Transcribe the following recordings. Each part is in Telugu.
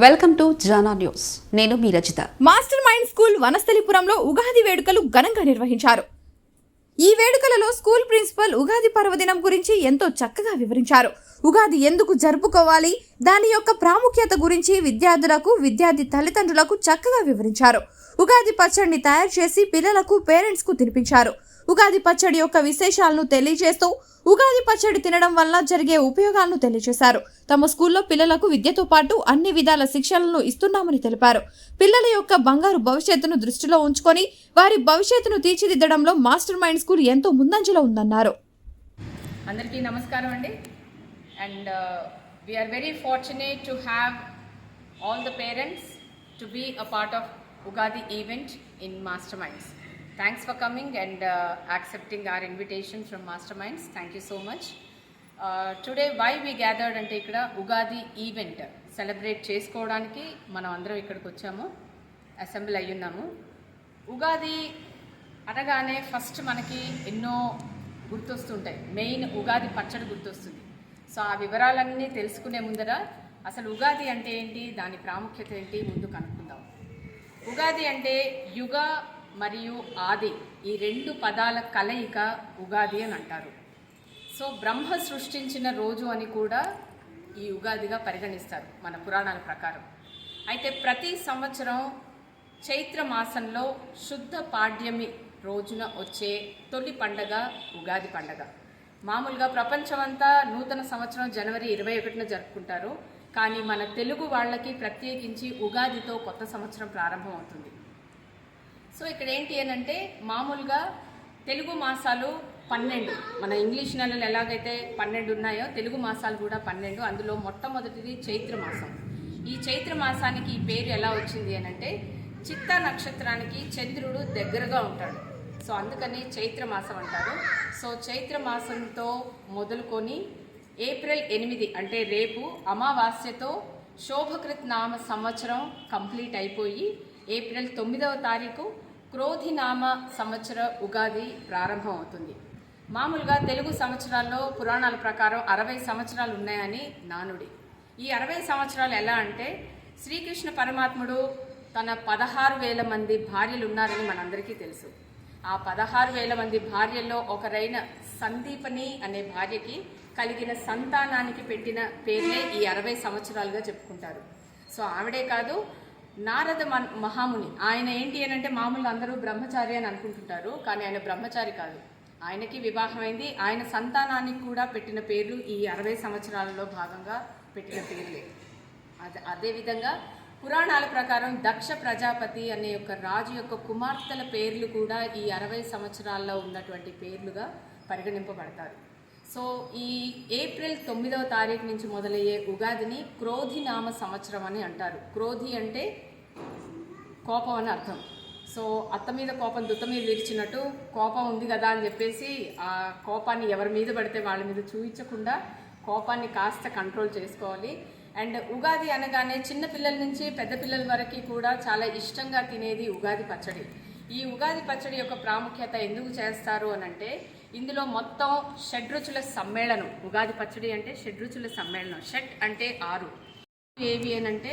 Welcome to Jana news. నేను మీ రచిత. మాస్టర్ మైండ్ స్కూల్ వనస్థలిపురంలో ఉగాది వేడుకలు ఘనంగా నిర్వహించారు. ఈ వేడుకలలో స్కూల్ ప్రిన్సిపల్ ఉగాది పర్వదినం గురించి ఎంతో చక్కగా వివరించారు. ఉగాది ఎందుకు జరుపుకోవాలి? దాని యొక్క ప్రాముఖ్యత గురించి విద్యార్థులకు విద్యార్థి తల్లిదండ్రులకు చక్కగా వివరించారు. ఉగాది పచ్చడిని తయారు చేసి పిల్లలకు పేరెంట్స్కు తినిపించారు. ఉగాది పచ్చడి యొక్క విశేషాలను తెలియజేస్తూ ఉగాది పచ్చడి తినడం వల్ల జరిగే ఉపయోగాలను తెలియజేశారు. తమ స్కూల్లో పిల్లలకు విద్యతో పాటు అన్ని విధాల శిక్షణలను ఇస్తున్నామని తెలిపారు. పిల్లల యొక్క బంగారు భవిష్యత్తును దృష్టిలో ఉంచుకొని వారి భవిష్యత్తును తీర్చిదిద్దడంలో మాస్టర్ మైండ్ స్కూల్ ఎంతో ముందంజలో ఉందన్నారు. అందరికీ నమస్కారం అండి. And we are very fortunate to have all the parents to be a part of Ugadi event in master minds thanks for coming and accepting our invitation from master minds thank you so much today why we gathered అంటే ఇక్కడ ఉగాది ఈవెంట్ సెలబ్రేట్ చేసుకోవడానికి మనం అందరం ఇక్కడికి వచ్చాము. అసెంబ్లీ అయ్యున్నాము ఉగాది అనగానే ఫస్ట్ మనకి ఎన్నో గుర్తొస్తుంటాయి. మెయిన్ ఉగాది పచ్చడి గుర్తొస్తుంది. సో ఆ వివరాలన్నీ తెలుసుకునే ముందర అసలు ఉగాది అంటే ఏంటి? దాని ప్రాముఖ్యత ఏంటి? ముందు కనుక్కుందాం. ఉగాది అంటే యుగ మరియు ఆది ఈ రెండు పదాల కలయిక ఉగాది అని అంటారు. సో బ్రహ్మ సృష్టించిన రోజు అని కూడా ఈ ఉగాదిగా పరిగణిస్తారు మన పురాణాల ప్రకారం. అయితే ప్రతి సంవత్సరం చైత్ర మాసంలో శుద్ధ పాడ్యమి రోజున వచ్చే తొలి పండగ ఉగాది పండగ. మామూలుగా ప్రపంచమంతా నూతన సంవత్సరం జనవరి ఇరవై ఒకటిన జరుపుకుంటారు. కానీ మన తెలుగు వాళ్ళకి ప్రత్యేకించి ఉగాదితో కొత్త సంవత్సరం ప్రారంభమవుతుంది. సో ఇక్కడ ఏంటి అని అంటే మామూలుగా తెలుగు మాసాలు పన్నెండు. మన ఇంగ్లీష్ నెలలు ఎలాగైతే పన్నెండు ఉన్నాయో తెలుగు మాసాలు కూడా పన్నెండు. అందులో మొట్టమొదటిది చైత్ర మాసం. ఈ చైత్ర మాసానికి ఈ పేరు ఎలా వచ్చింది అని అంటే చిత్త నక్షత్రానికి చంద్రుడు దగ్గరగా ఉంటాడు. సో అందుకని చైత్ర మాసం అంటారు. సో చైత్ర మాసంతో మొదలుకొని ఏప్రిల్ ఎనిమిది అంటే రేపు అమావాస్యతో శోభకృత్ నామ సంవత్సరం కంప్లీట్ అయిపోయి ఏప్రిల్ తొమ్మిదవ తారీఖు క్రోధినామ సంవత్సర ఉగాది ప్రారంభం అవుతుంది మామూలుగా తెలుగు సంవత్సరాల్లో పురాణాల ప్రకారం అరవై సంవత్సరాలు ఉన్నాయని నానుడి. ఈ అరవై సంవత్సరాలు ఎలా అంటే శ్రీకృష్ణ పరమాత్ముడు తన పదహారు వేల మంది భార్యలు ఉన్నారని మనందరికీ తెలుసు. ఆ పదహారు వేల మంది భార్యల్లో ఒకరైన సందీపని అనే భార్యకి కలిగిన సంతానానికి పెట్టిన పేర్లే ఈ అరవై సంవత్సరాలుగా చెప్పుకుంటారు. సో ఆవిడే కాదు నారద మన్- మహాముని. ఆయన ఏంటి అని అంటే మామూలు అందరూ బ్రహ్మచారి అని అనుకుంటుంటారు కానీ ఆయన బ్రహ్మచారి కాదు. ఆయనకి వివాహమైంది. ఆయన సంతానానికి కూడా పెట్టిన పేర్లు ఈ అరవై సంవత్సరాలలో భాగంగా పెట్టిన పేర్లే. అదే అదేవిధంగా పురాణాల ప్రకారం దక్ష ప్రజాపతి అనే యొక్క రాజు యొక్క కుమార్తెల పేర్లు కూడా ఈ అరవై సంవత్సరాల్లో ఉన్నటువంటి పేర్లుగా పరిగణింపబడతారు. సో ఈ ఏప్రిల్ తొమ్మిదవ తారీఖు నుంచి మొదలయ్యే ఉగాదిని క్రోధి నామ సంవత్సరం అని అంటారు. క్రోధి అంటే కోపం అని అర్థం. సో అత్త మీద కోపం దుత్త మీద విరిచినట్టు కోపం ఉంది కదా అని చెప్పేసి ఆ కోపాన్ని ఎవరి మీద పడితే వాళ్ళ మీద చూపించకుండా కోపాన్ని కాస్త కంట్రోల్ చేసుకోవాలి. అండ్ ఉగాది అనగానే చిన్న పిల్లల నుంచి పెద్ద పిల్లల వరకు కూడా చాలా ఇష్టంగా తినేది ఉగాది పచ్చడి. ఈ ఉగాది పచ్చడి యొక్క ప్రాముఖ్యత ఎందుకు చేస్తారు అని అంటే ఇందులో మొత్తం షడ్రుచుల సమ్మేళనం. ఉగాది పచ్చడి అంటే షడ్రుచుల సమ్మేళనం. షట్ అంటే ఆరు. ఏవి అని అంటే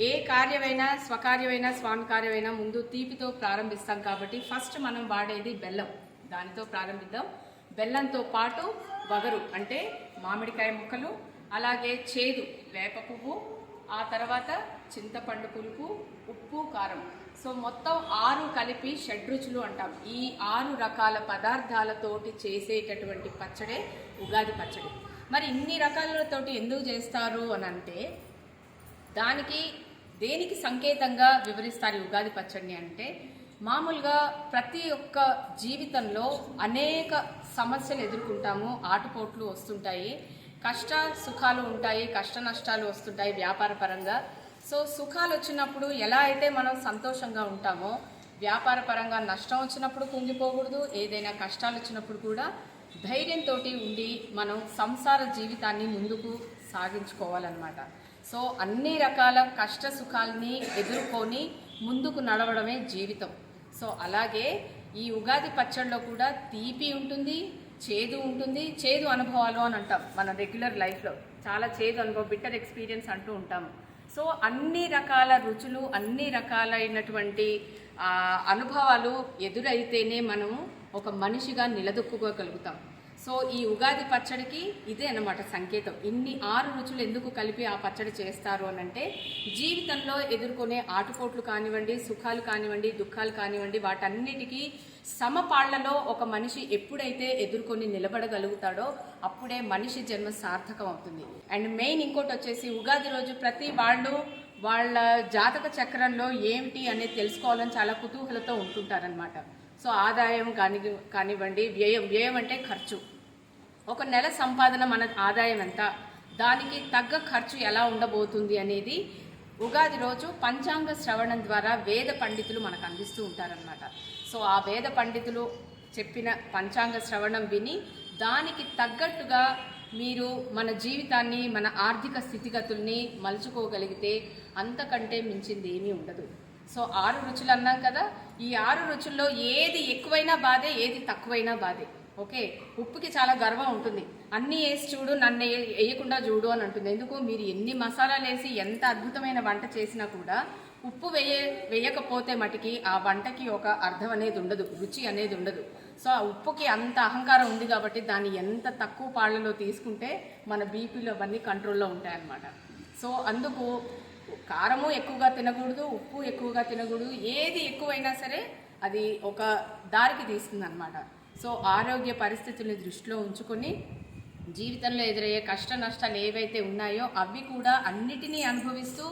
ఏ కార్యమైనా స్వకార్యమైనా స్వామి కార్యమైనా ముందు తీపితో ప్రారంభిస్తాం కాబట్టి ఫస్ట్ మనం వాడేది బెల్లం. దానితో ప్రారంభిద్దాం. బెల్లంతో పాటు వగరు అంటే మామిడికాయ ముక్కలు అలాగే చేదు వేప పువ్వు ఆ తర్వాత చింతపండు పులుపు ఉప్పు కారం. సో మొత్తం ఆరు కలిపి షడ్రుచులు అంటాం. ఈ ఆరు రకాల పదార్థాలతోటి చేసేటటువంటి పచ్చడే ఉగాది పచ్చడి. మరి ఇన్ని రకాలతోటి ఎందుకు చేస్తారు అని అంటే దానికి దేనికి సంకేతంగా వివరిస్తారు ఉగాది పచ్చడిని అంటే మామూలుగా ప్రతి ఒక్క జీవితంలో అనేక సమస్యలు ఎదుర్కొంటాము. ఆటుపోట్లు వస్తుంటాయి కష్ట సుఖాలు ఉంటాయి కష్ట నష్టాలు వస్తుంటాయి వ్యాపార పరంగా సో సుఖాలు వచ్చినప్పుడు ఎలా అయితే మనం సంతోషంగా ఉంటామో వ్యాపార పరంగా నష్టం వచ్చినప్పుడు కుంగిపోకూడదు ఏదైనా కష్టాలు వచ్చినప్పుడు కూడా ధైర్యంతో ఉండి మనం సంసార జీవితాన్ని ముందుకు సాగించుకోవాలన్నమాట. సో అన్ని రకాల కష్ట సుఖాలని ఎదుర్కొని ముందుకు నడవడమే జీవితం. సో అలాగే ఈ ఉగాది పచ్చడిలో కూడా తీపి ఉంటుంది చేదు ఉంటుంది. చేదు అనుభవాలు అని అంటాం మన రెగ్యులర్ లైఫ్లో. చాలా చేదు అనుభవం బిట్టర్ ఎక్స్పీరియన్స్ అంటూ ఉంటాము. సో అన్ని రకాల రుచులు అన్ని రకాలైనటువంటి అనుభవాలు ఎదురైతేనే మనము ఒక మనిషిగా నిలదొక్కుకోగలుగుతాం. సో ఈ ఉగాది పచ్చడికి ఇదే అనమాట సంకేతం. ఇన్ని ఆరు రుచులు ఎందుకు కలిపి ఆ పచ్చడి చేస్తారు అని అంటే జీవితంలో ఎదుర్కొనే ఆటుపోట్లు కానివ్వండి సుఖాలు కానివ్వండి దుఃఖాలు కానివ్వండి వాటన్నిటికీ సమపాళ్ళలో ఒక మనిషి ఎప్పుడైతే ఎదుర్కొని నిలబడగలుగుతాడో అప్పుడే మనిషి జన్మ సార్థకం అవుతుంది. అండ్ మెయిన్ ఇంకోటి వచ్చేసి ఉగాది రోజు ప్రతి వాళ్ళు వాళ్ళ జాతక చక్రంలో ఏమిటి అనేది తెలుసుకోవాలని చాలా కుతూహలతో ఉంటుంటారనమాట సో ఆదాయం కాని కానివ్వండి వ్యయం వ్యయం అంటే ఖర్చు. ఒక నెల సంపాదన మన ఆదాయం ఎంత? దానికి తగ్గ ఖర్చు ఎలా ఉండబోతుంది అనేది ఉగాది రోజు పంచాంగ శ్రవణం ద్వారా వేద పండితులు మనకు అందిస్తూ ఉంటారనమాట సో ఆ వేద పండితులు చెప్పిన పంచాంగ శ్రవణం విని దానికి తగ్గట్టుగా మీరు మన జీవితాన్ని మన ఆర్థిక స్థితిగతుల్ని మలుచుకోగలిగితే అంతకంటే మించింది ఏమీ ఉండదు. సో ఆరు రుచులు అన్నాం కదా ఈ ఆరు రుచుల్లో ఏది ఎక్కువైనా బాధే ఏది తక్కువైనా బాధే. ఓకే ఉప్పుకి చాలా గర్వం ఉంటుంది. అన్నీ వేసి చూడు నన్ను వేయకుండా చూడు అని అంటుంది. ఎందుకు మీరు ఎన్ని మసాలాలు వేసి ఎంత అద్భుతమైన వంట చేసినా కూడా ఉప్పు వేయ వేయకపోతే మటుకి ఆ వంటకి ఒక అర్థం అనేది ఉండదు రుచి అనేది ఉండదు. సో ఆ ఉప్పుకి అంత అహంకారం ఉంది కాబట్టి దాన్ని ఎంత తక్కువ పాళ్ళలో తీసుకుంటే మన బీపీలో అవన్నీ కంట్రోల్లో ఉంటాయన్నమాట. సో అందుకు కారము ఎక్కువగా తినకూడదు ఉప్పు ఎక్కువగా తినకూడదు ఏది ఎక్కువైనా సరే అది ఒక దారికి తీస్తుంది అనమాట సో ఆరోగ్య పరిస్థితుల్ని దృష్టిలో ఉంచుకొని జీవితంలో ఎదురయ్యే కష్ట నష్టాలు ఏవైతే ఉన్నాయో అవి కూడా అన్నిటినీ అనుభవిస్తూ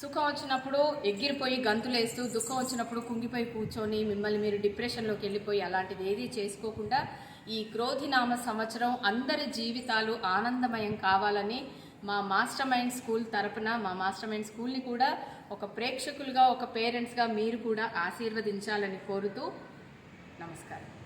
సుఖం వచ్చినప్పుడు ఎగిరిపోయి గంతులేస్తూ దుఃఖం వచ్చినప్పుడు కుంగిపోయి కూర్చొని మిమ్మల్ని మీరు డిప్రెషన్లోకి వెళ్ళిపోయి అలాంటిది ఏది చేసుకోకుండా ఈ క్రోధినామ సంవత్సరం అందరి జీవితాలు ఆనందమయం కావాలని మా మాస్టర్ మైండ్ స్కూల్ తరపున మా మాస్టర్ మైండ్ స్కూల్ని కూడా ఒక ప్రేక్షకులుగా ఒక పేరెంట్స్గా మీరు కూడా ఆశీర్వదించాలని కోరుతూ నమస్కారం.